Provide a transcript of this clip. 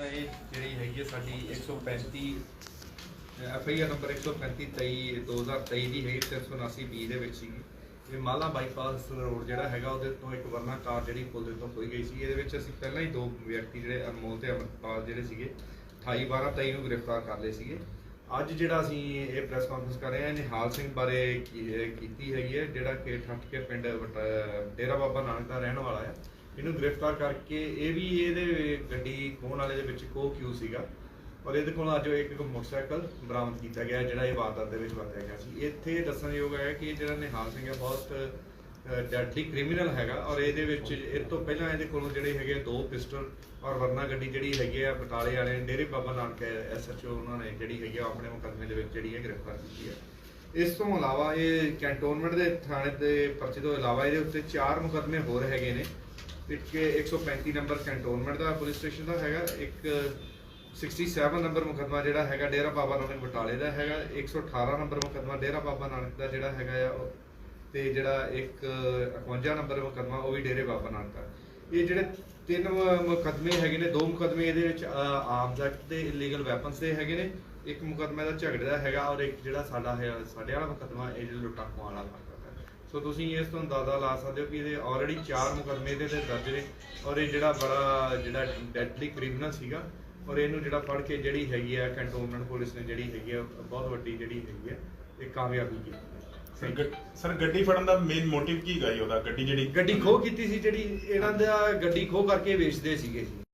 ਇਹ ਜਿਹੜੀ ਹੈਗੀ ਹੈ ਸਾਡੀ 135 ਐਫ ਨੰਬਰ 135 23 2023 ਦੀ ਹੈਗੀ 379 ਬੀ ਦੇ ਵਿੱਚ ਸੀਗੀ। ਇਹ ਮਾਲਾ ਬਾਈਪਾਸ ਰੋਡ ਜਿਹੜਾ ਹੈਗਾ ਉਹਦੇ ਤੋਂ ਇੱਕ ਵਰਨਾ ਕਾਰ ਜਿਹੜੀ ਪੁਲ ਦੇ ਤੋਂ ਖੋਈ ਗਈ ਸੀ। ਇਹਦੇ ਵਿੱਚ ਅਸੀਂ ਪਹਿਲਾਂ ਹੀ ਦੋ ਵਿਅਕਤੀ ਜਿਹੜੇ ਅਨਮੋਲ ਤੇ ਅਮਰਪਾਲ ਜਿਹੜੇ ਸੀਗੇ 28 12 23 ਨੂੰ ਗ੍ਰਿਫਤਾਰ ਕਰ ਲਏ ਸੀਗੇ। ਅੱਜ ਜਿਹੜਾ ਅਸੀਂ ਇਹ ਪ੍ਰੈਸ ਕਾਨਫਰੰਸ ਕਰ ਰਹੇ ਹਾਂ ਨਿਹਾਲ ਸਿੰਘ ਬਾਰੇ ਕੀਤੀ ਹੈਗੀ ਹੈ, ਜਿਹੜਾ ਕਿ ਠੱਠ ਕੇ ਪਿੰਡ ਡੇਰਾ ਬਾਬਾ ਨਾਨਕ ਦਾ ਰਹਿਣ ਵਾਲਾ ਹੈ। ਇਹਨੂੰ ਗ੍ਰਿਫਤਾਰ ਕਰਕੇ ਇਹ ਵੀ ਇਹਦੇ ਗੱਡੀ ਖੋਹਣ ਵਾਲੇ ਦੇ ਵਿੱਚ ਕੋ ਕਿਊ ਸੀਗਾ ਔਰ ਇਹਦੇ ਕੋਲ ਅੱਜ ਇੱਕ ਮੋਟਰਸਾਈਕਲ ਬਰਾਮਦ ਕੀਤਾ ਗਿਆ, ਜਿਹੜਾ ਇਹ ਵਾਰਦਾਤ ਦੇ ਵਿੱਚ ਵਰਤਿਆ ਗਿਆ ਸੀ। ਇੱਥੇ ਦੱਸਣਯੋਗ ਹੈ ਕਿ ਜਿਹੜਾ ਨਿਹਾਲ ਸਿੰਘ ਹੈ, ਬਹੁਤ ਡੈਡਲੀ ਕ੍ਰਿਮੀਨਲ ਹੈਗਾ ਔਰ ਇਹਦੇ ਵਿੱਚ ਇਹ ਤੋਂ ਪਹਿਲਾਂ ਇਹਦੇ ਕੋਲੋਂ ਜਿਹੜੇ ਹੈਗੇ ਦੋ ਪਿਸਟਲ ਔਰ ਵਰਨਾ ਗੱਡੀ ਜਿਹੜੀ ਹੈਗੀ ਆ ਬਟਾਲੇ ਵਾਲੇ ਡੇਰੇ ਬਾਬਾ ਨਾਨਕ ਐਸਐਚਓ ਉਹਨਾਂ ਨੇ ਜਿਹੜੀ ਹੈਗੀ ਆ ਆਪਣੇ ਮੁਕੱਦਮੇ ਦੇ ਵਿੱਚ ਜਿਹੜੀ ਹੈ ਗ੍ਰਿਫਤਾਰ ਕੀਤੀ ਹੈ। ਇਸ ਤੋਂ ਇਲਾਵਾ ਇਹ ਕੈਂਟੋਨਮੈਂਟ ਦੇ ਥਾਣੇ ਦੇ ਪਰਚੇ ਤੋਂ ਇਲਾਵਾ ਇਹਦੇ ਉੱਤੇ ਚਾਰ ਮੁਕੱਦਮੇ ਹੋਰ ਹੈਗੇ ਨੇ। ਇੱਕ 135 ਨੰਬਰ ਕੰਟੋਨਮੈਂਟ ਦਾ ਪੁਲਿਸ ਸਟੇਸ਼ਨ ਦਾ ਹੈਗਾ, ਇੱਕ 67 ਨੰਬਰ ਮੁਕੱਦਮਾ ਜਿਹੜਾ ਹੈਗਾ ਡੇਰਾ ਬਾਬਾ ਨਾਨਕ ਬਟਾਲੇ ਦਾ ਹੈਗਾ 118 ਨੰਬਰ ਮੁਕੱਦਮਾ ਡੇਰਾ ਬਾਬਾ ਨਾਨਕ ਦਾ ਜਿਹੜਾ ਹੈਗਾ ਆ ਉਹ- ਤੇ ਜਿਹੜਾ ਇੱਕ 51 ਨੰਬਰ ਮੁਕੱਦਮਾ ਉਹ ਵੀ ਡੇਰੇ ਬਾਬਾ ਨਾਨਕ ਦਾ। ਇਹ ਜਿਹੜੇ ਤਿੰਨ ਮ- ਮੁਕੱਦਮੇ ਹੈਗੇ ਨੇ, ਦੋ ਮੁਕੱਦਮੇ ਇਹਦੇ ਵਿੱਚ ਆਰਮਸ ਐਕਟ ਤੇ ਇਲੀਗਲ ਵੈਪਨਸ ਦੇ ਹੈਗੇ ਨੇ, ਇੱਕ ਮੁਕੱਦਮਾ ਦਾ ਝਗੜੇ ਦਾ ਹੈਗਾ ਔਰ ਇੱਕ ਜਿਹੜਾ ਸਾਡਾ ਹੈ, ਸਾਡੇ ਵਾਲਾ ਮੁਕੱਦਮਾ ਇਹ ਜਿਹੜਾ ਲੁੱਟਾਂ ਖੋਹਾਂ ਵਾਲਾ ਮੁਕੱਦਮਾ। ਸੋ ਤੁਸੀਂ ਇਸ ਤੋਂ ਅੰਦਾਜ਼ਾ ਲਾ ਸਕਦੇ ਹੋ ਕਿ ਇਹਦੇ ਆਲਰੇਡੀ ਚਾਰ ਮੁਕੱਦਮੇ ਇਹਦੇ ਤੇ ਦਰਜ ਨੇ ਔਰ ਇਹ ਜਿਹੜਾ ਬੜਾ ਜਿਹੜਾ ਡੈਡਲੀ ਕ੍ਰਿਮੀਨਲ ਸੀਗਾ ਔਰ ਇਹਨੂੰ ਜਿਹੜਾ ਫੜ ਕੇ ਜਿਹੜੀ ਹੈਗੀ ਆ ਕੰਟੋਨਮੈਂਟ ਪੁਲਿਸ ਨੇ ਜਿਹੜੀ ਹੈਗੀ ਆ ਬਹੁਤ ਵੱਡੀ ਜਿਹੜੀ ਹੈਗੀ ਆ ਇਹ ਕਾਮਯਾਬੀ ਕੀਤੀ ਸਰ ਗੱਡ- ਫੜਨ ਦਾ ਮੇਨ ਮੋਟਿਵ ਕੀ ਜੀ ਉਹਦਾ? ਗੱਡੀ ਜਿਹੜੀ ਗੱਡੀ ਖੋਹ ਕੀਤੀ ਸੀ ਜਿਹੜੀ ਇਹਨਾਂ ਦਾ ਗੱਡੀ ਖੋਹ ਕਰਕੇ ਵੇਚਦੇ ਸੀਗੇ।